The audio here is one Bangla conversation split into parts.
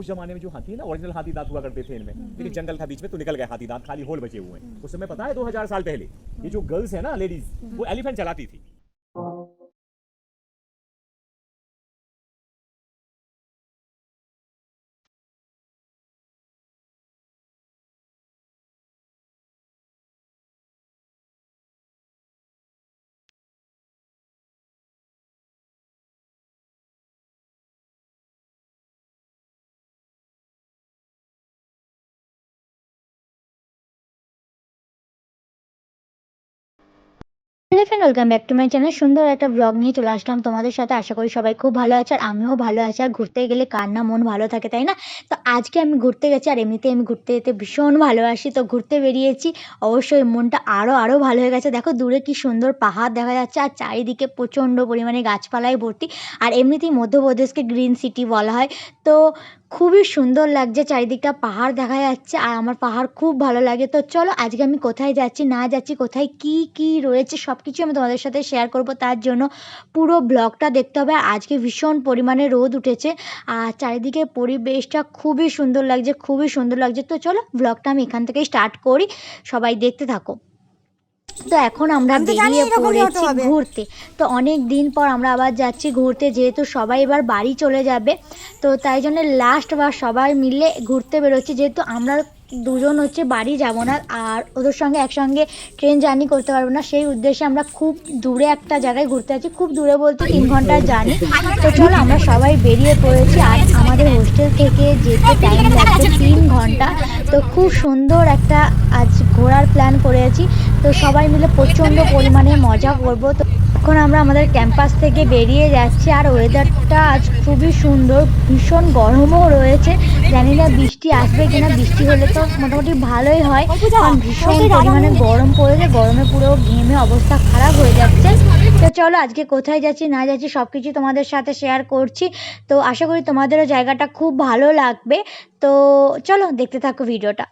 उस जमाने में जो हाथी ना ओरिजिनल हाथी दांत हुआ करते थे इनमें। लेकिन जंगल था बीच में तो निकल गए हाथी दांत खाली होल बचे हुए हैं। उस समय पता है 2000 साल पहले ये जो गर्ल्स है ना लेडीज़ वो एलिफेंट चलाती थी। Hello friend welcome back to my channel সুন্দর একটা ব্লগ নিয়ে চলে আসলাম তোমাদের সাথে। আশা করি সবাই খুব ভালো আছে আর আমিও ভালো আছি। আর ঘুরতে গেলে কার না মন ভালো থাকে, তাই না? তো আজকে আমি ঘুরতে গেছি আর এমনিতে আমি ঘুরতে যেতে ভীষণ ভালোবাসি। তো ঘুরতে বেরিয়েছি। অবশ্যই মনটা আরও আরও ভালো হয়ে গেছে। দেখো দূরে কি সুন্দর পাহাড় দেখা যাচ্ছে আর চারিদিকে প্রচণ্ড পরিমাণে গাছপালায় ভর্তি। আর এমনিতেই মধ্যপ্রদেশকে গ্রিন সিটি বলা হয়। তো খুবই সুন্দর লাগছে, চারিদিকটা পাহাড় দেখা যাচ্ছে আর আমার পাহাড় খুব ভালো লাগে। তো চলো আজকে আমি কোথায় যাচ্ছি, না যাচ্ছি, কোথায় কি কি রয়েছে সব কিছু আমি তোমাদের সাথে শেয়ার করব। তার জন্য পুরো ব্লগটা দেখতে হবে। আর আজকে ভীষণ পরিমাণে রোদ উঠেছে আর চারিদিকে পরিবেশটা খুবই সুন্দর লাগছে, খুবই সুন্দর লাগছে। তো চলো ব্লগটা আমি এখান থেকেই স্টার্ট করি। সবাই দেখতে থাকো। তো এখন আমরা বেরিয়ে পড়েছি ঘুরতে। তো অনেক দিন পর আমরা আবার যাচ্ছি ঘুরতে যেহেতু সবাই এবার বাড়ি চলে যাবে। তো তাই জন্য লাস্ট বার সবাই মিলে ঘুরতে বেরোচ্ছি। যেহেতু আমরা দুজন হচ্ছে বাড়ি যাব না আর ওদের সঙ্গে একসঙ্গে ট্রেন জার্নি করতে পারব না সেই উদ্দেশ্যে আমরা খুব দূরে একটা জায়গায় ঘুরতে যাচ্ছি। খুব দূরে বলতে তিন ঘণ্টার জার্নি তো চলো আমরা সবাই বেরিয়ে পড়েছি। আর আমাদের হোস্টেল থেকে যেতে টাইম লাগছে তিন ঘণ্টা। তো খুব সুন্দর একটা আজ ঘোরার প্ল্যান করেছি তো সবাই মিলে প্রচণ্ড পরিমাণে মজা করব। তো এখন আমরা আমাদের ক্যাম্পাস থেকে বেরিয়ে যাচ্ছি আর ওয়েদারটা আজ খুবই সুন্দর ভীষণ গরমও রয়েছে। জানি না বৃষ্টি আসবে কিনা বৃষ্টি হলে তো মোটামুটি ভালোই হয়। কারণ ভীষণ পরিমাণে গরম পড়েছে গরমে পুরো ঘেমে অবস্থা খারাপ হয়ে যাচ্ছে। তো চলো, আজকে কোথায় যাচ্ছি, না যাচ্ছি সব কিছু তোমাদের সাথে শেয়ার করছি। তো আশা করি তোমাদেরও জায়গাটা খুব ভালো লাগবে। তো চলো, দেখতে থাকো ভিডিওটা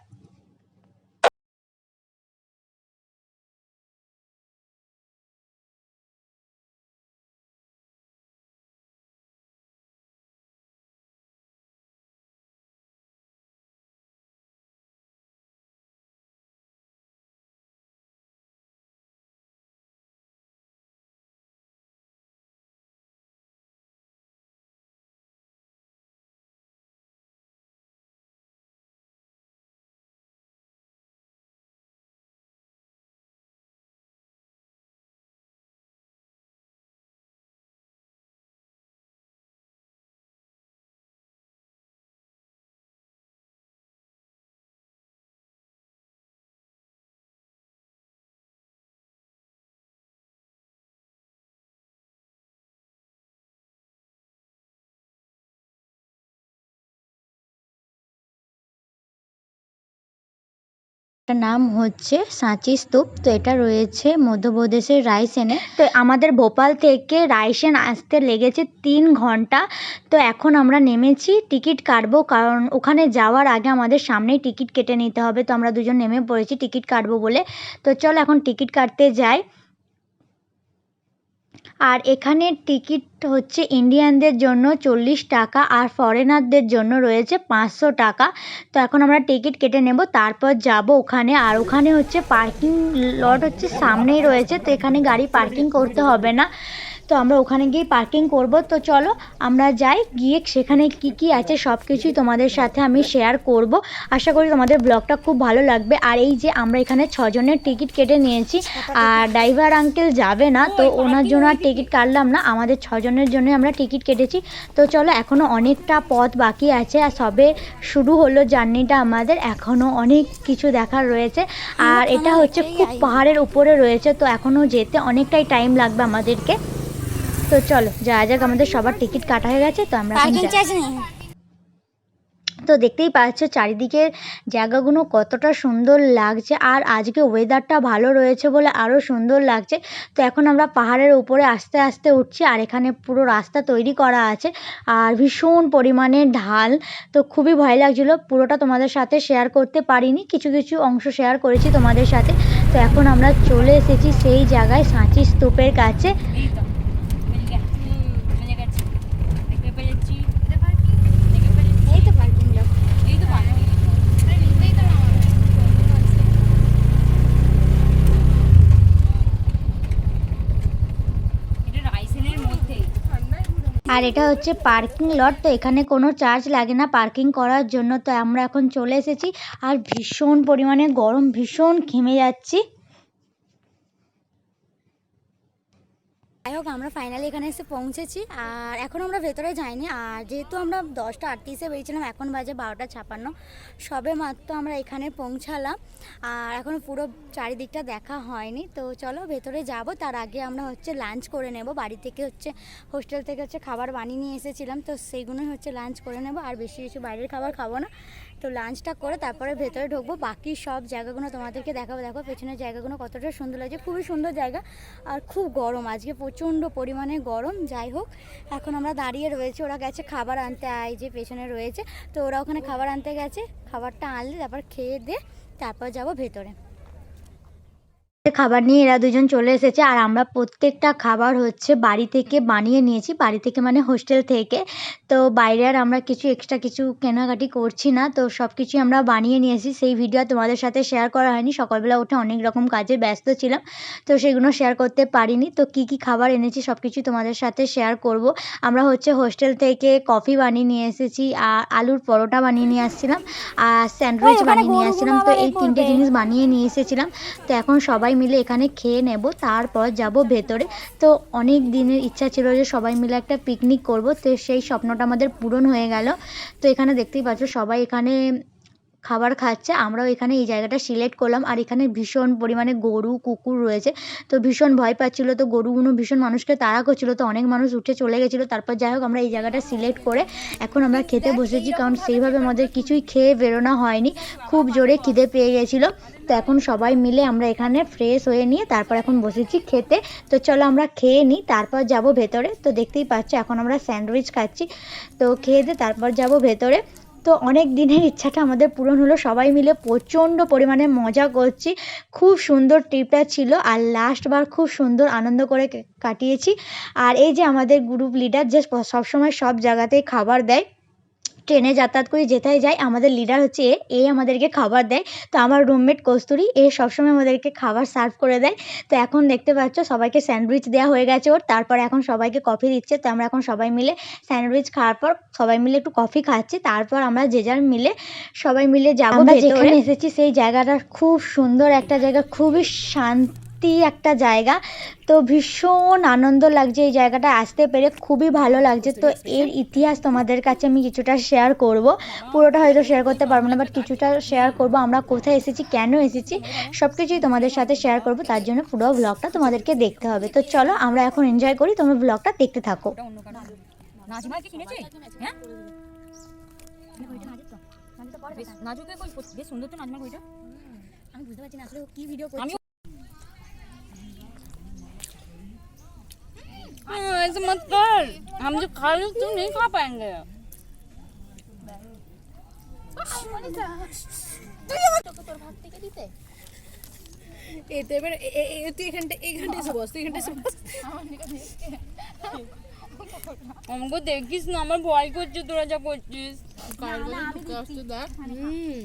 এটার নাম হচ্ছে সাঁচি স্তূপ। তো এটা রয়েছে মধ্যপ্রদেশের রায়সেনে তো আমাদের ভোপাল থেকে রায়সেন আসতে লেগেছে তিন ঘণ্টা। তো এখন আমরা নেমেছি, টিকিট কাটবো, কারণ ওখানে যাওয়ার আগে আমাদের সামনেই টিকিট কেটে নিতে হবে। তো আমরা দুজন নেমে পড়েছি, টিকিট কাটবো বলে। তো চল এখন টিকিট কাটতে যাই। আর এখানে টিকিট হচ্ছে ইন্ডিয়ানদের জন্য চল্লিশ টাকা আর ফরেনারদের জন্য রয়েছে পাঁচশো টাকা। তো এখন আমরা টিকিট কেটে নেব, তারপর যাব ওখানে। আর ওখানে হচ্ছে পার্কিং লট হচ্ছে সামনেই রয়েছে, তো এখানে গাড়ি পার্কিং করতে হবে না। তো আমরা ওখানে গিয়ে পার্কিং করব। তো চলো, আমরা যাই, গিয়ে সেখানে কি কি আছে সব কিছুই তোমাদের সাথে আমি শেয়ার করব। আশা করি তোমাদের ব্লগটা খুব ভালো লাগবে। আর এই যে আমরা এখানে ছজনের টিকিট কেটে নিয়েছি, আর ড্রাইভার আঙ্কেল যাবে না, তো ওনার জন্য আর টিকিট কাটলাম না, আমাদের ছজনের জন্য আমরা টিকিট কেটেছি। তো চলো এখনও অনেকটা পথ বাকি আছে, আর সবে শুরু হলো জার্নিটা আমাদের এখনও অনেক কিছু দেখার রয়েছে। আর এটা হচ্ছে খুব পাহাড়ের উপরে রয়েছে, তো এখনও যেতে অনেকটাই টাইম লাগবে আমাদেরকে। তো চলো যা যাক আমাদের সবার টিকিট কাটা হয়ে গেছে তো আমরা তো দেখতেই পাচ্ছ চারিদিকের জায়গাগুলো কতটা সুন্দর লাগছে আর আজকে ওয়েদারটা ভালো রয়েছে বলে আরও সুন্দর লাগছে। তো এখন আমরা পাহাড়ের উপরে আস্তে আস্তে উঠছি আর এখানে পুরো রাস্তা তৈরি করা আছে আর ভীষণ পরিমাণে ঢাল। তো খুবই ভয় লাগছিল পুরোটা তোমাদের সাথে শেয়ার করতে পারিনি কিছু কিছু অংশ শেয়ার করেছি তোমাদের সাথে। তো এখন আমরা চলে এসেছি সেই জায়গায় সাঁচি স্তূপের কাছে এই তো পার্কিং আর এটা হচ্ছে পার্কিং লট, তো এখানে কোনো চার্জ লাগে না পার্কিং করার জন্য। তো আমরা এখন চলে এসেছি আর ভীষণ পরিমাণে গরম, ভীষণ ঘেমে যাচ্ছি। যাই হোক আমরা ফাইনালি এখানে এসে পৌঁছেছি। আর এখন আমরা ভেতরে যাইনি। আর যেহেতু আমরা দশটা আটত্রিশে বেরিয়েছিলাম, এখন বাজে বারোটা ছাপান্ন। সবে মাত্র আমরা এখানে পৌঁছালাম। আর এখন পুরো চারিদিকটা দেখা হয়নি। তো চলো, ভেতরে যাব। তার আগে আমরা হচ্ছে লাঞ্চ করে নেব। বাড়ি থেকে হচ্ছে হোস্টেল থেকে হচ্ছে খাবার বানিয়ে নিয়ে এসেছিলাম। তো সেইগুলোই হচ্ছে লাঞ্চ করে নেব। আর বেশি কিছু বাইরের খাবার খাব না। তো লাঞ্চটা করে তারপরে ভেতরে ঢুকবো। বাকি সব জায়গাগুলো তোমাদেরকে দেখাবো। দেখো, পেছনের জায়গাগুলো কতটা সুন্দর লাগছে। খুবই সুন্দর জায়গা। আর খুব গরম। আজকে প্রচণ্ড পরিমাণে গরম। যাই হোক, এখন আমরা দাঁড়িয়ে রয়েছে। ওরা গেছে খাবার আনতে। আয় যে পেছনে রয়েছে। তো ওরা ওখানে খাবার আনতে গেছে। খাবারটা আনলে, তারপর খেয়ে দিয়ে তারপর যাব ভেতরে। খাবার নিয়ে এরা দুজন চলে এসেছে। আর আমরা প্রত্যেকটা খাবার হচ্ছে বাড়ি থেকে বানিয়ে নিয়েছি। বাড়ি থেকে মানে হোস্টেল থেকে। তো বাইরে আর আমরা কিছু এক্সট্রা কিছু কেনাকাটি করছি না। তো সব কিছুই আমরা বানিয়ে নিয়েছি। সেই ভিডিও তোমাদের সাথে শেয়ার করা হয়নি। সকালবেলা উঠে অনেক রকম কাজে ব্যস্ত ছিলাম। তো সেগুলো শেয়ার করতে পারিনি। তো কি কি খাবার এনেছি সব কিছু তোমাদের সাথে শেয়ার করব। আমরা হচ্ছে হোস্টেল থেকে কফি বানিয়ে নিয়ে এসেছি। আর আলুর পরোটা বানিয়ে নিয়ে আসছিলাম। আর স্যান্ডউইচ বানিয়ে নিয়ে আসছিলাম। তো এই তিনটে জিনিস বানিয়ে নিয়ে এসেছিলাম। তো এখন সবাই মিলে এখানে খেয়ে নেব, তারপর যাব ভেতরে। তো অনেক দিনের ইচ্ছা ছিল যে সবাই মিলে একটা পিকনিক করব, তো সেই স্বপ্নটা আমাদের পূরণ হয়ে গেল। তো এখানে দেখতেই পাচ্ছ সবাই এখানে খাবার খাচ্ছে, আমরাও এখানে এই জায়গাটা সিলেক্ট করলাম। আর এখানে ভীষণ পরিমাণে গরু, কুকুর রয়েছে। তো ভীষণ ভয় পাচ্ছিলো, তো গরুগুলো ভীষণ মানুষকে তাড়া করছিল। তো অনেক মানুষ উঠে চলে গেছিল। তারপর যাই হোক, আমরা এই জায়গাটা সিলেক্ট করে এখন আমরা খেতে বসেছি। কারণ সেইভাবে আমাদের কিছুই খেয়ে বেরোনো হয়নি। খুব জোরে খিদে পেয়ে গেছিল। তো এখন সবাই মিলে আমরা এখানে ফ্রেশ হয়ে নিয়ে তারপর এখন বসেছি খেতে। তো চলো আমরা খেয়ে নিই, তারপর যাব ভেতরে। তো দেখতেই পাচ্ছ, এখন আমরা স্যান্ডউইচ খাচ্ছি। তো খেয়ে দিয়ে তারপর যাব ভেতরে। তো অনেক দিনের ইচ্ছাটা আমাদের পূরণ হলো। সবাই মিলে প্রচণ্ড পরিমাণে মজা করছি। খুব সুন্দর ট্রিপটা ছিল আর লাস্টবার খুব সুন্দর আনন্দ করে কাটিয়েছি। আর এই যে আমাদের গ্রুপ লিডার যে সবসময় সব জায়গাতেই খাবার দেয়। ট্রেনে যাতায়াত করে যেথায় যাই আমাদের লিডার হচ্ছে এ। এ আমাদেরকে খাবার দেয়। তো আমার রুমমেট কস্তুরি এ সবসময় আমাদেরকে খাবার সার্ভ করে দেয়। তো এখন দেখতে পাচ্ছ সবাইকে স্যান্ডউইচ দেওয়া হয়ে গেছে ওর। তারপর এখন সবাইকে কফি দিচ্ছে। তো আমরা এখন সবাই মিলে স্যান্ডউইচ খাওয়ার পর সবাই মিলে একটু কফি খাচ্ছি। তারপর আমরা যে যার মিলে সবাই মিলে যাব যেখানে এসেছি সেই জায়গাটা খুব সুন্দর। একটা জায়গা খুবই শান্তি একটা জায়গা। তো ভীষণ আনন্দ লাগছে এই জায়গাটা আসতে পেরে খুবই ভালো লাগছে। তো এর ইতিহাস তোমাদের কাছে আমি কিছুটা শেয়ার করব। পুরোটা হয়তো শেয়ার করতে পারব না বাট কিছুটা শেয়ার করব। আমরা কোথায় এসেছি কেন এসেছি সব কিছুই তোমাদের সাথে শেয়ার করব। তার জন্য পুরো ব্লগটা তোমাদেরকে দেখতে হবে। তো চলো আমরা এখন এনজয় করি। তোমরা ব্লগটা দেখতে থাকো। হ্যাঁ? নাজুকে কই বেশ সুন্দর তো নাজমার বইটা। আমি বুঝতে পারছি না আসলে কি ভিডিও আমি ऐसे मत कर हम जो खा रहे तुम नहीं खा पाएंगे এই তো এবার এ- এ- এ- তুই এখানটা এখানটা এসে বস তুই এখানটা এসে বস আমাকে দেখিস না আমার ভয় করছে তোরা যা করছিস হুম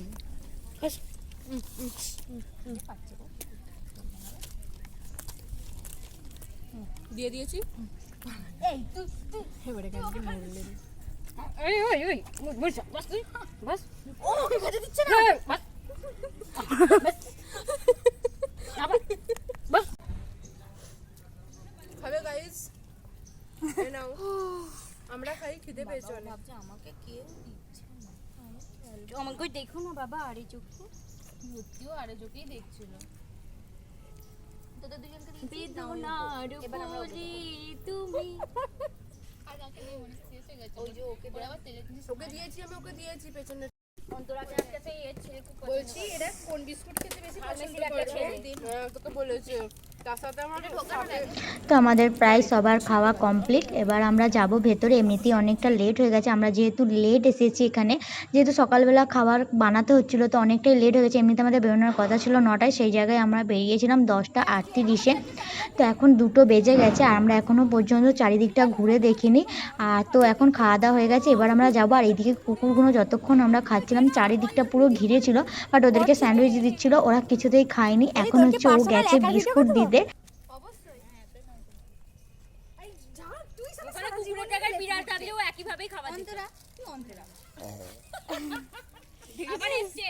দিয়ে দিয়েছি। এবারে কালকে মরলে এই ওই ওই বস বস তুই বস। ও খেতে দিচ্ছে না? এই, বস। আবার বস। খাবে গাইস এ নাও। আমরা খাই খিদে পেয়েছে অনেক। আমাকে দেখো না বাবা আরে চোখে। সত্যিও আরে চোখেই দেখছিল। তোদের দুজনকে বেদনার বলি তুমি। ওকে দিয়েছি আমি ওকে দিয়েছি পেছনে অন্তরাকে একটা সেই এর ছেলে খুব বলছি এটা কোন বিস্কুট খেতে বেশি পছন্দ করে? হ্যাঁ তোকে বলেছে। তো আমাদের প্রায় সবার খাওয়া কমপ্লিট। এবার আমরা যাব ভেতরে। এমনিতেই অনেকটা লেট হয়ে গেছে। আমরা যেহেতু লেট এসেছি এখানে, যেহেতু সকালবেলা খাবার বানাতে হচ্ছিল, তো অনেকটাই লেট হয়ে গেছে। এমনিতে আমাদের বেরোনোর কথা ছিল নটায়, সেই জায়গায় আমরা বেরিয়েছিলাম দশটা আটত্রিশে। তো এখন দুটো বেজে গেছে, আর আমরা এখনও পর্যন্ত চারিদিকটা ঘুরে দেখিনি। আর তো এখন খাওয়া দাওয়া হয়ে গেছে। এবার আমরা যাব, আর এইদিকে কুকুরগুলো যতক্ষণ আমরা খাচ্ছিলাম, চারিদিকটা পুরো ঘিরে ছিল। বাট ওদেরকে স্যান্ডউইচ দিচ্ছিল, ওরা কিছুতেই খায়নি। এখন হচ্ছে ও গেছে বিস্কুট দিতে। এসছে।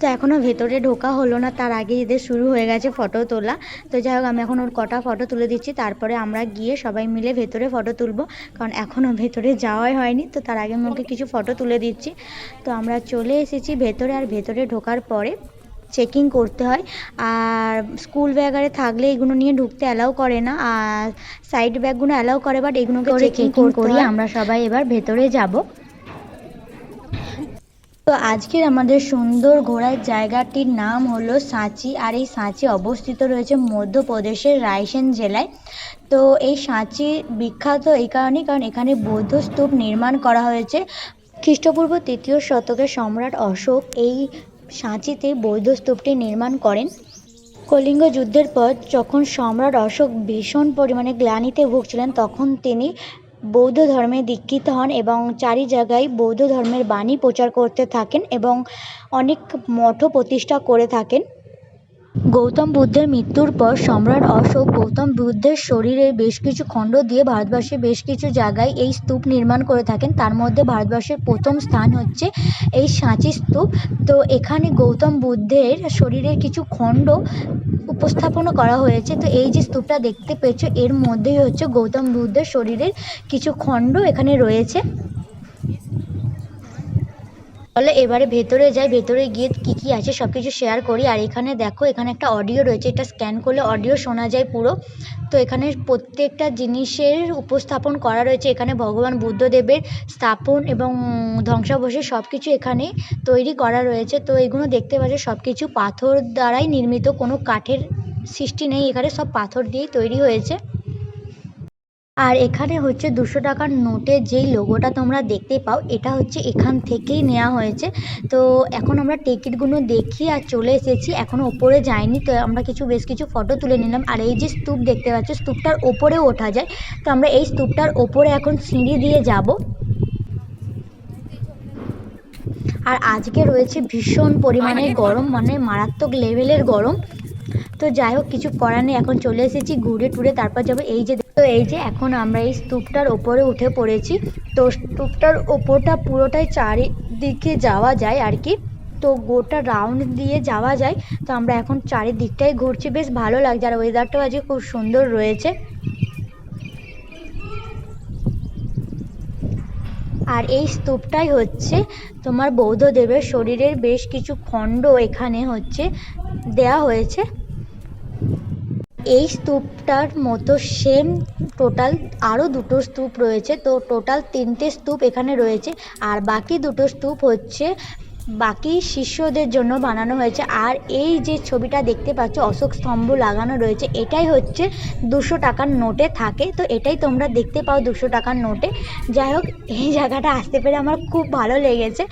তো এখনও ভেতরে ঢোকা হলো না তার আগে এদের শুরু হয়ে গেছে ফটো তোলা। তো যাই হোক আমি এখন ওর কটা ফটো তুলে দিচ্ছি তারপরে আমরা গিয়ে সবাই মিলে ভেতরে ফটো তুলবো। কারণ এখনও ভেতরে যাওয়াই হয়নি তো তার আগে আমি ওকে কিছু ফটো তুলে দিচ্ছি। তো আমরা চলে এসেছি ভেতরে আর ভেতরে ঢোকার পরে চেকিং করতে হয়। আর স্কুল ব্যাগারে থাকলে এগুলো নিয়ে ঢুকতে অ্যালাউ করে না। আর সাইড ব্যাগগুলো অ্যালাউ করে বাট এগুলোকে চেকিং করি আমরা সবাই এবার ভেতরে যাব। তো আজকের আমাদের সুন্দর ঘোরার জায়গাটির নাম হলো সাঁচি আর এই সাঁচি অবস্থিত রয়েছে মধ্যপ্রদেশের রায়সেন জেলায়। তো এই সাঁচি বিখ্যাত এই কারণেই কারণ এখানে বৌদ্ধ স্তূপ নির্মাণ করা হয়েছে। খ্রিস্টপূর্ব তৃতীয় শতকে সম্রাট অশোক এই সাঁচিতে বৌদ্ধ স্তূপটি নির্মাণ করেন। কলিঙ্গ যুদ্ধের পর যখন সম্রাট অশোক ভীষণ পরিমাণে গ্লানিতে ভুগছিলেন, তখন তিনি বৌদ্ধ ধর্মে দীক্ষিত হন এবং চারি জায়গায় বৌদ্ধ ধর্মের বাণী প্রচার করতে থাকেন এবং অনেক মঠ প্রতিষ্ঠা করে থাকেন। গৌতম বুদ্ধের মৃত্যুর পর সম্রাট অশোক গৌতম বুদ্ধের শরীরে বেশ কিছু খণ্ড দিয়ে ভারতবর্ষের বেশ কিছু জায়গায় এই স্তূপ নির্মাণ করে থাকেন। তার মধ্যে ভারতবর্ষের প্রথম স্থান হচ্ছে এই সাঁচি স্তূপ। তো এখানে গৌতম বুদ্ধের শরীরের কিছু খণ্ড উপস্থাপনা করা হয়েছে। তো এই যে স্তূপটা দেখতে পেয়েছ, এর মধ্যেই হচ্ছে গৌতম বুদ্ধের শরীরের কিছু খণ্ড এখানে রয়েছে। তাহলে এবারে ভেতরে যাই, ভেতরে গিয়ে কি কি আছে সব কিছু শেয়ার করি। আর এখানে দেখো, এখানে একটা অডিও রয়েছে, এটা স্ক্যান করলে অডিও শোনা যায় পুরো। তো এখানে প্রত্যেকটা জিনিসের উপস্থাপন করা রয়েছে। এখানে ভগবান বুদ্ধদেবের স্থাপন এবং ধ্বংসাবশেষ সব কিছু এখানে তৈরি করা রয়েছে। তো এগুলো দেখতে পাচ্ছ সব কিছু পাথর দ্বারাই নির্মিত। কোনো কাঠের সৃষ্টি নেই, এখানে সব পাথর দিয়েই তৈরি হয়েছে। আর এখানে হচ্ছে দুশো টাকার নোটের যেই লোগোটা তোমরা দেখতে পাও এটা হচ্ছে এখান থেকেই নেওয়া হয়েছে। তো এখন আমরা টিকিটগুলো দেখি আর চলে এসেছি। এখনও ওপরে যাইনি তো আমরা কিছু বেশ কিছু ফটো তুলে নিলাম। আর এই যে স্তূপ দেখতে পাচ্ছ স্তূপটার ওপরেও ওঠা যায়। তো আমরা এই স্তূপটার ওপরে এখন সিঁড়ি দিয়ে যাব। আর আজকে রয়েছে ভীষণ পরিমাণে গরম মানে মারাত্মক লেভেলের গরম। তো যাই হোক কিছু করার নেই এখন চলে এসেছি ঘুরে টুরে তারপর যাব। এই যে তো এই যে এখন আমরা এই স্তূপটার ওপরে উঠে পড়েছি, তো স্তূপটার ওপরটা পুরোটাই চারিদিকে যাওয়া যায় আর কি। তো গোটা রাউন্ড দিয়ে যাওয়া যায়, তো আমরা এখন চারিদিকটাই ঘুরছি। বেশ ভালো লাগছে আর ওয়েদারটাও আজকে খুব সুন্দর রয়েছে। আর এই স্তূপটাই হচ্ছে তোমার বৌদ্ধদেবের শরীরের বেশ কিছু খণ্ড এখানে হচ্ছে দেয়া হয়েছে। এই স্তূপটার মতো সেম টোটাল আরও দুটো স্তূপ রয়েছে। তো টোটাল তিনটে স্তূপ এখানে রয়েছে। আর বাকি দুটো স্তূপ হচ্ছে বাকি শিষ্যদের জন্য বানানো হয়েছে। আর এই যে ছবিটা দেখতে পাচ্ছ অশোক স্তম্ভ লাগানো রয়েছে এটাই হচ্ছে দুশো টাকার নোটে থাকে। তো এটাই তোমরা দেখতে পাও দুশো টাকার নোটে। যাই হোক এই জায়গাটা আসতে পেরে আমার খুব ভালো লেগেছে।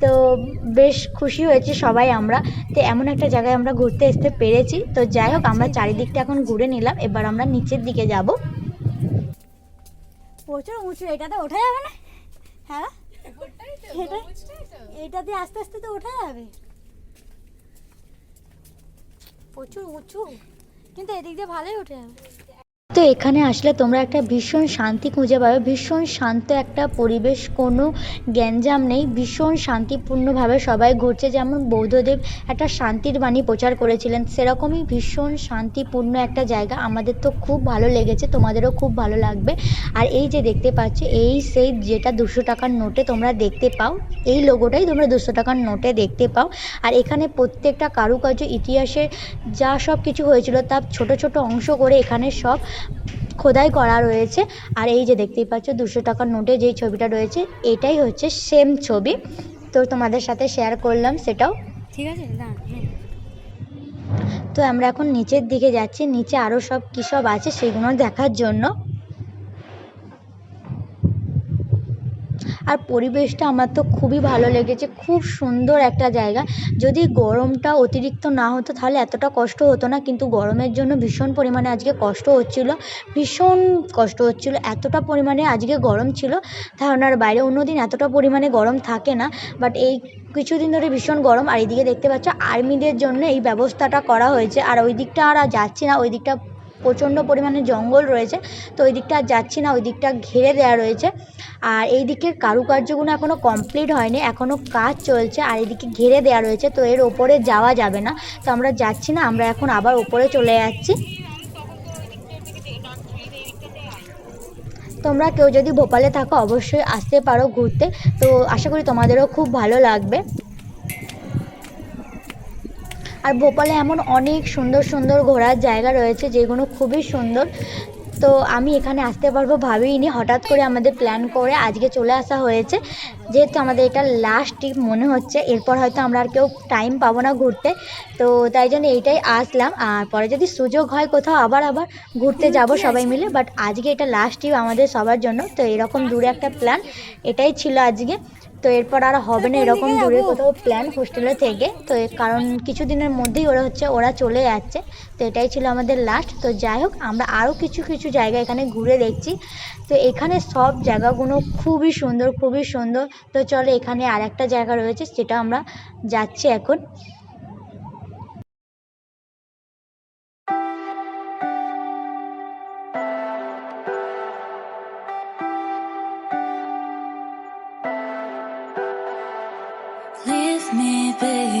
তো বেশ খুশি হয়েছে সবাই আমরা। তো এমন একটা জায়গায় আমরা ঘুরতে আসতে পেরেছি। তো যাই হোক আমরা চারিদিকটা এখন ঘুরে নিলাম। এবার আমরা নিচের দিকে যাব। প্রচুর উঁচু এটাতে ওঠা যাবে না। হ্যাঁ? এটা এটা দিয়ে আস্তে আস্তে তো ওঠা যাবে। প্রচুর উঁচু কিন্তু এদিক দিয়ে ভালোই উঠে যাবে তো এখানে আসলে তোমরা একটা ভীষণ শান্তি খুঁজে পাবে। ভীষণ শান্ত একটা পরিবেশ, কোনো গ্যাঞ্জাম নেই। ভীষণ শান্তিপূর্ণভাবে সবাই ঘুরছে। যেমন বৌদ্ধদেব একটা শান্তির বাণী প্রচার করেছিলেন, সেরকমই ভীষণ শান্তিপূর্ণ একটা জায়গা। আমাদের তো খুব ভালো লেগেছে, তোমাদেরও খুব ভালো লাগবে। আর এই যে দেখতে পাচ্ছ, এই সেই যেটা দুশো টাকার নোটে তোমরা দেখতে পাও, এই লোগোটাই তোমরা দুশো টাকার নোটে দেখতে পাও। আর এখানে প্রত্যেকটা কারুকার্য, ইতিহাসে যা সব কিছু হয়েছিল, তার ছোট ছোট অংশ করে এখানে সব খোদাই করা রয়েছে। আর এই যে দেখতেই পাচ্ছ দুশো টাকার নোটে যেই ছবিটা রয়েছে এটাই হচ্ছে সেম ছবি। তো তোমাদের সাথে শেয়ার করলাম সেটাও। ঠিক আছে না তো আমরা এখন নিচের দিকে যাচ্ছি। নিচে আরও সব কী সব আছে সেগুলো দেখার জন্য। আর পরিবেশটা আমার তো খুবই ভালো লেগেছে, খুব সুন্দর একটা জায়গা। যদি গরমটা অতিরিক্ত না হতো তাহলে এতটা কষ্ট হতো না, কিন্তু গরমের জন্য ভীষণ পরিমাণে আজকে কষ্ট হচ্ছিল, ভীষণ কষ্ট হচ্ছিল, এতটা পরিমাণে আজকে গরম ছিল। ধারণার বাইরে অন্য দিন এতটা পরিমাণে গরম থাকে না বাট এই কিছুদিন ধরে ভীষণ গরম, আর এইদিকে দেখতে পাচ্ছ আর্মিদের জন্য এই ব্যবস্থাটা করা হয়েছে, আর ওই দিকটা আর যাচ্ছি না, ওই দিকটা প্রচণ্ড পরিমাণে জঙ্গল রয়েছে, তো ওই দিকটা আর যাচ্ছি না, ওই দিকটা ঘিরে দেওয়া রয়েছে। আর এই দিকের কারুকার্যগুলো এখনও কমপ্লিট হয়নি এখনও কাজ চলছে, আর এদিকে ঘিরে দেওয়া রয়েছে, তো এর ওপরে যাওয়া যাবে না। তো আমরা যাচ্ছি না, আমরা এখন আবার ওপরে চলে যাচ্ছি। তোমরা কেউ যদি ভোপালে থাকো, অবশ্যই আসতে পারো ঘুরতে, তো আশা করি তোমাদেরও খুব ভালো লাগবে। আর ভোপালে এমন অনেক সুন্দর সুন্দর ঘোরার জায়গা রয়েছে যেগুলো খুবই সুন্দর। তো আমি এখানে আসতে পারব ভাবিনি। হঠাৎ করে আমাদের প্ল্যান করে আজকে চলে আসা হয়েছে। যেহেতু আমাদের এটা লাস্ট ট্রিপ মনে হচ্ছে এরপর হয়তো আমরা আর কেউ টাইম পাবো না ঘুরতে। তো তাই জন্য এইটাই আসলাম। আর পরে যদি সুযোগ হয় কোথাও আবার আবার ঘুরতে যাব সবাই মিলে। বাট আজকে এটা লাস্ট ট্রিপ আমাদের সবার জন্য। তো এরকম দূরে একটা প্ল্যান এটাই ছিল আজকে। তো এরপর আর হবে না এরকম দূরে কোথাও প্ল্যান হোস্টেলে থেকে। তো কারণ কিছুদিনের মধ্যেই ওরা হচ্ছে ওরা চলে যাচ্ছে। তো এটাই ছিল আমাদের লাস্ট তো যাই হোক আমরা আরও কিছু কিছু জায়গা এখানে ঘুরে দেখছি। তো এখানে সব জায়গাগুলো খুবই সুন্দর খুবই সুন্দর। তো চলো এখানে আর একটা জায়গা রয়েছে সেটা আমরা যাচ্ছি এখন।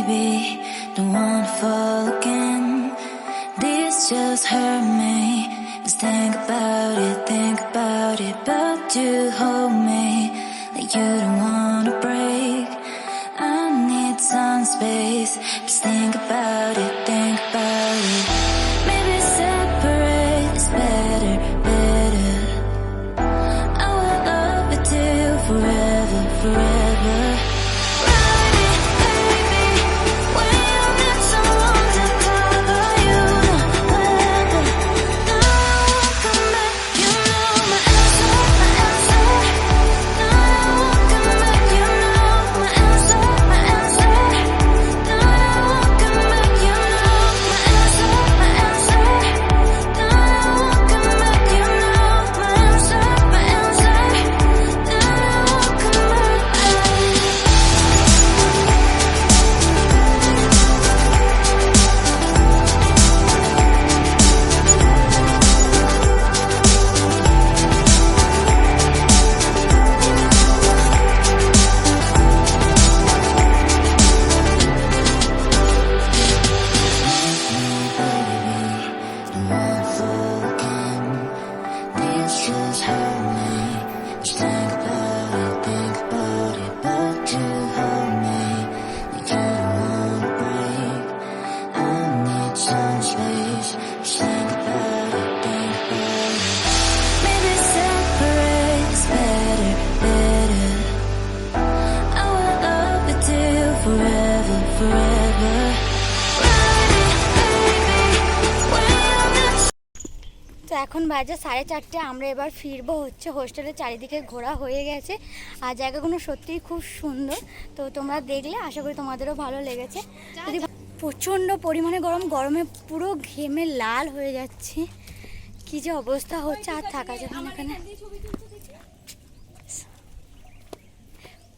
Baby. Don't wanna fall again. This just hurt me. Just think about it, think about it. But you hold me like you don't wanna বাজে সাড়ে চারটে আমরা এবার ফিরবো হচ্ছে হোস্টেলের চারিদিকে ঘোরা হয়ে গেছে। আর জায়গাগুলো সত্যিই খুব সুন্দর। তো তোমরা দেখলে আশা করি তোমাদেরও ভালো লেগেছে। যদি প্রচণ্ড পরিমাণে গরম গরমে পুরো ঘেমে লাল হয়ে যাচ্ছে। কি যে অবস্থা হচ্ছে আর থাকা যাবে না এখানে।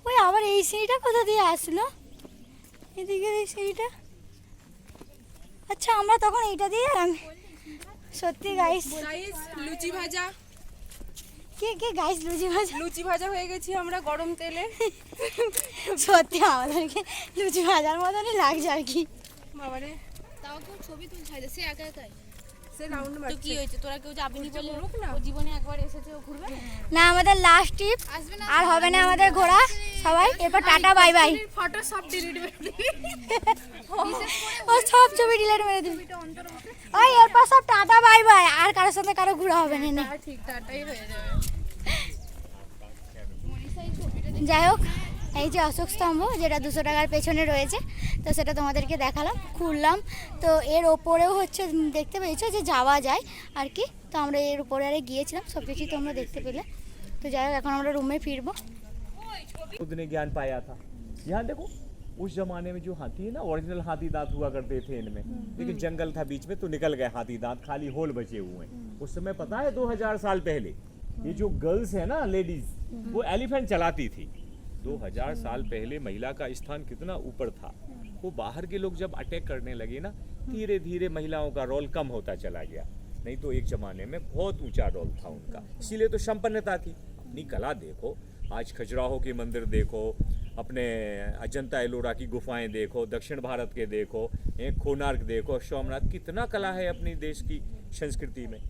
ওই আবার এই সিঁড়িটা কোথা দিয়ে আসলো? এদিকে এই সিঁড়িটা? আচ্ছা আমরা তখন এইটা দিয়ে এলাম সত্যি গাইস গাইস লুচি ভাজা। কে কে গাইস লুচি ভাজা? লুচি ভাজা হয়ে গেছি আমরা গরম তেলে। সত্যি আমাদেরকে লুচি ভাজার মতনই লাগছে আর কি। বাবারে। তাও কেউ ছবি তুলছে সে একা একাই। সে রাউন্ড তো কি হয়েছে? তোরা কেউ যাবি নি বলে? করুক না। ও জীবনে একবার এসেছে ও ঘুরবে? না আমাদের লাস্ট ট্রিপ আর হবে না আমাদের ঘোরা সবাই। এরপর টাটা বাই বাই ফটো সব ডিলিট ও সব ছবি ডিলেট মেরে দিবি। ওই এরপর সব টাটা বাই বাই আর কারোর সাথে কারও ঘোরা হবে না ঠিক টাটাই হয়ে যাবে। যাই হোক। এই যে অশোক স্তম্ভ যেটা দুশো টাকার পেছনে রয়েছে তো সেটা তোমাদেরকে দেখালাম খুললাম তো এর ওপরেও হচ্ছে উম, দেখতে পেয়েছো যে যাওয়া যায় আর কি তো আমরা এর উপরে আরে গিয়েছিলাম সব কিছুই তোমরা দেখতে পেলে তো যাই হোক এখন আমরা রুমে ফিরবো खुद ने ज्ञान पाया था यहाँ देखो उस जमाने में जो हाथी है ना ओरिजिनल हाथी दांत हुआ करते थे इनमें लेकिन जंगल था बीच में तो निकल गए हाथी दांत खाली होल बचे हुए हैं उस समय पता है 2000 साल पहले ये जो गर्ल्स है ना लेडीज वो एलिफेंट चलाती थी 2000 साल पहले महिला का स्थान कितना ऊपर था, वो बाहर के लोग जब अटैक करने लगे ना धीरे धीरे महिलाओं का रोल कम होता चला गया। नहीं तो एक जमाने में बहुत ऊँचा रोल था उनका। इसीलिए तो संपन्नता थी। अपनी कला देखो, आज खजुराहो के मंदिर देखो, अपने अजंता एलोरा की गुफाएँ देखो, दक्षिण भारत के देखो कोणार्क देखो, सोमनाथ, कितना कला है अपनी देश की संस्कृति में।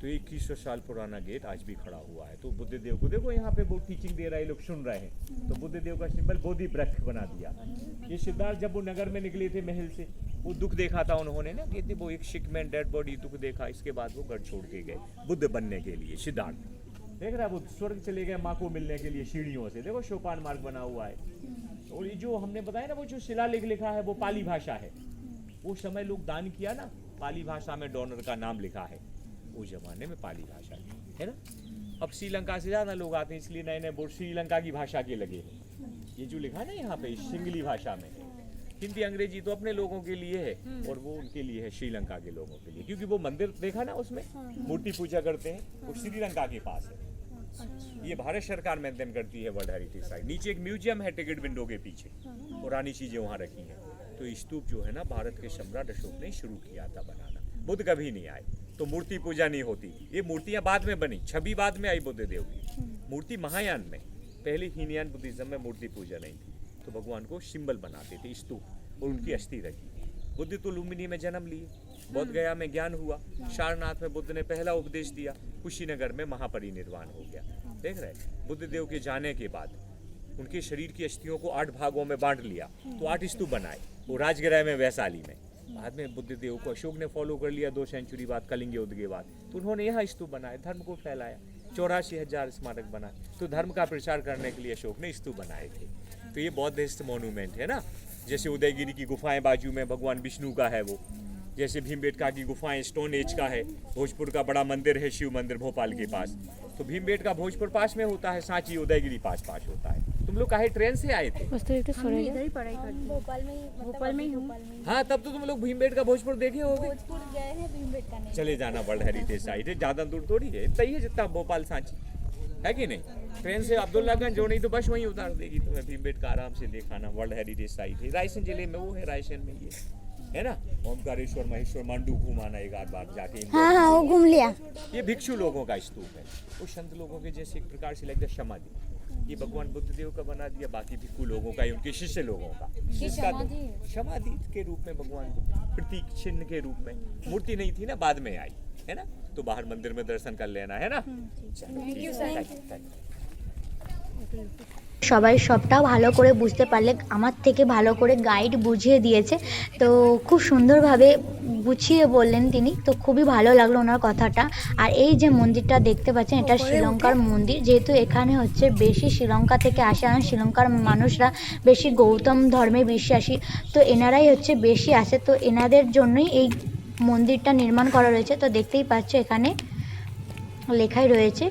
तो इक्कीस सौ साल पुराना गेट आज भी खड़ा हुआ है। तो बुद्ध देव को देखो, यहाँ पे वो टीचिंग दे रहे लोग सुन रहे हैं। तो बुद्ध देव का सिंबल बोधि वृक्ष बना दिया। ये सिद्धार्थ जब वो नगर में निकले थे महल से, वो दुख देखा था उन्होंने ना, कहते वो एक शिक में डेड बॉडी दुख देखा। इसके बाद वो घर छोड़ के गए, बुद्ध बनने के लिए, सिद्धार्थ। देख रहा है, वो स्वर्ग चले गए माँ को मिलने के लिए सीढ़ियों से। देखो सोपान मार्ग बना हुआ है। और ये जो हमने बताया ना, वो जो शिलालेख लिखा है, वो पाली भाषा है। वो समय लोग दान किया ना, पाली भाषा में डोनर का नाम लिखा है। उस जमाने में पाली भाषा थी है ना? अब श्रीलंका से ज़्यादा लोग आते हैं इसलिए नए नए बोर्ड श्रीलंका की भाषा के लगे हैं। ये जो लिखा ना यहाँ पे सिंगली भाषा में हिंदी अंग्रेज़ी तो अपने लोगों के लिए है और वो उनके लिए है श्रीलंका के लोगों के लिए क्योंकि वो मंदिर देखा ना उसमें मूर्ति पूजा करते हैं वो श्रीलंका के पास है। ये भारत सरकार मेंटेन करती है वर्ल्ड हेरिटेज साइट। नीचे एक म्यूज़ियम है टिकट विंडो के पीछे पुरानी चीज़ें वहाँ रखी हैं। तो स्तूप जो है ना भारत के सम्राट अशोक ने शुरू किया था बनाना बुद्ध कभी नहीं आए। तो मूर्ति पूजा नहीं होती। ये मूर्तियाँ बाद में बनी छवि बाद में आई बुद्ध देव की। मूर्ति महायान में पहले हीनयान बुद्धिज्म में मूर्ति पूजा नहीं थी। तो भगवान को सिंबल बनाते थे स्तूप और उनकी अस्थि रखी। बुद्ध तो लुम्बिनी में जन्म लिए बोध गया में ज्ञान हुआ। सारनाथ में बुद्ध ने पहला उपदेश दिया कुशीनगर में महापरिनिर्वाण हो गया। देख रहे बुद्ध देव के जाने के बाद उनके शरीर की अस्थियों को आठ भागों में बांट लिया तो आठ स्तूप बनाए वो राजगृह में वैशाली में। बाद में बुद्ध देव को अशोक ने फॉलो कर लिया, दो सेंचुरी बाद कलिंग युद्ध के बाद। तो उन्होंने यहाँ स्तूप बनाया, धर्म को फैलाया, चौरासी हज़ार स्मारक बनाए। तो धर्म का प्रचार करने के लिए अशोक ने स्तूप बनाए थे। तो ये बौद्धिस्ट मोन्यूमेंट है ना? जैसे उदयगिरी की गुफाएँ बाजू में भगवान विष्णु का है वो। जैसे भीमबेटका की गुफाएँ स्टोन एज का है, भोजपुर का बड़ा मंदिर है शिव मंदिर भोपाल के पास। तो भीमबेटका भोजपुर पास में होता है, सांची उदयगिरी पास पास होता है। तुम लोग काहे ट्रेन से आए थे? हम इधर ही पढ़ाई करते हैं। भोपाल में ही भोपाल में ही हूँ। हाँ। तब तो तुम लोग भीमबेट का भोजपुर देखे हो भोजपुर गए हैं भीमबेटका नहीं। चले जाना वर्ल्ड हेरिटेज साइट है ज़्यादा दूर थोड़ी है इतना ही है जितना भोपाल सांची। है कि नहीं? ट्रेन से अब्दुल्लागंज जो नहीं तो बस वहीं उतार देगी तुम्हें भीमबेट का आराम से देखाना वर्ल्ड हेरिटेज साइट है। रायसेन ज़िले में वो है रायसेन में ये है ना? ओमकारेश्वर महेश्वर मांडू घुमाना एक आध बार जाके हाँ हाँ वो घूम लिया। ये भिक्षु लोगों का स्तूप है। वो संत लोगों के जैसे एक प्रकार से लगता है समाधि ये भगवान बुद्ध देव का बना दिया बाकी भिक्षु लोगों का उनके शिष्य लोगों का। इसका तो समाधि के रूप में भगवान बुद्ध प्रतीक चिन्ह के रूप में। मूर्ति नहीं थी ना बाद में आई है ना? तो बाहर मंदिर में दर्शन कर लेना है ना? সবাই সবটা ভালো করে বুঝতে পারলে আমার থেকে ভালো করে গাইড বুঝিয়ে দিয়েছে। তো খুব সুন্দরভাবে গুছিয়ে বললেন তিনি। তো খুবই ভালো লাগল ওনার কথাটা। আর এই যে মন্দিরটা দেখতে পাচ্ছেন এটা শ্রীলঙ্কার মন্দির। যেহেতু এখানে হচ্ছে বেশি শ্রীলঙ্কা থেকে আসে আর শ্রীলঙ্কার মানুষরা বেশি গৌতম ধর্মে বিশ্বাসী তো এনারাই হচ্ছে বেশি আসে। তো এনাদের জন্যই এই মন্দিরটা নির্মাণ করা রয়েছে। তো দেখতেই পাচ্ছ এখানে লেখাই রয়েছে।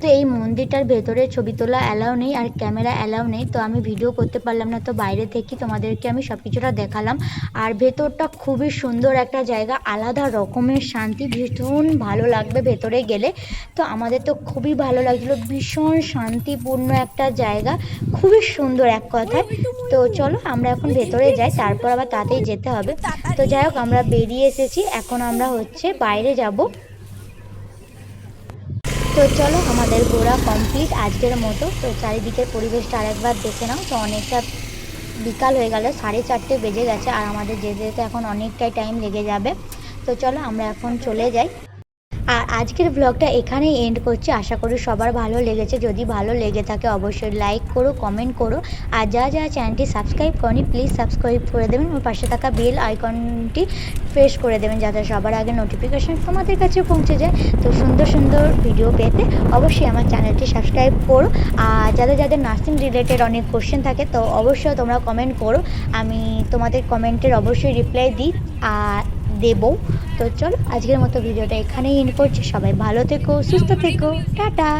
তো এই মন্দিরটার ভেতরে ছবি তোলা অ্যালাউ নেই আর ক্যামেরা অ্যালাউ নেই, তো আমি ভিডিও করতে পারলাম না। তো বাইরে থেকে তোমাদেরকে আমি সব কিছুটা দেখালাম। আর ভেতরটা খুবই সুন্দর একটা জায়গা, আলাদা রকমের শান্তি, ভীষণ ভালো লাগবে ভেতরে গেলে। তো আমাদের তো খুবই ভালো লাগছিল, ভীষণ শান্তিপূর্ণ একটা জায়গা, খুবই সুন্দর এক কথায়। তো চলো আমরা এখন ভেতরে যাই, তারপর আবার তাতেই যেতে হবে। তো যাই হোক, আমরা বেরিয়ে এসেছি, এখন আমরা হচ্ছে বাইরে যাব। তো চলো আমাদের ঘোরা কমপ্লিট আজকের মতো। তো চারিদিকের পরিবেশটা আরেকবার দেখে নাও। তো অনেকটা বিকাল হয়ে গেল, সাড়ে চারটে বেজে গেছে। আর আমাদের যেতে যেতে এখন অনেকটাই টাইম লেগে যাবে। তো চলো আমরা এখন চলে যাই। আর আজকের ব্লগটা এখানেই এন্ড করছি। আশা করি সবার ভালো লেগেছে। যদি ভালো লেগে থাকে অবশ্যই লাইক করো কমেন্ট করো। আর যা যা চ্যানেলটি সাবস্ক্রাইব করনি প্লিজ সাবস্ক্রাইব করে দেবেন। ওর পাশে থাকা বেল আইকনটি প্রেস করে দেবেন যাতে সবার আগে নোটিফিকেশন তোমাদের কাছে পৌঁছে যায়। তো সুন্দর সুন্দর ভিডিও পেতে অবশ্যই আমার চ্যানেলটি সাবস্ক্রাইব করো। আর যাদের যাদের নার্সিং রিলেটেড অনেক কোশ্চেন থাকে, তো অবশ্যই তোমরা কমেন্ট করো। আমি তোমাদের কমেন্টের অবশ্যই রিপ্লাই দিই আর দেবো। তো চলো আজকের মতো ভিডিওটা এখানেই এন্ড করছি। সবাই ভালো থেকো সুস্থ থেকো টাটা।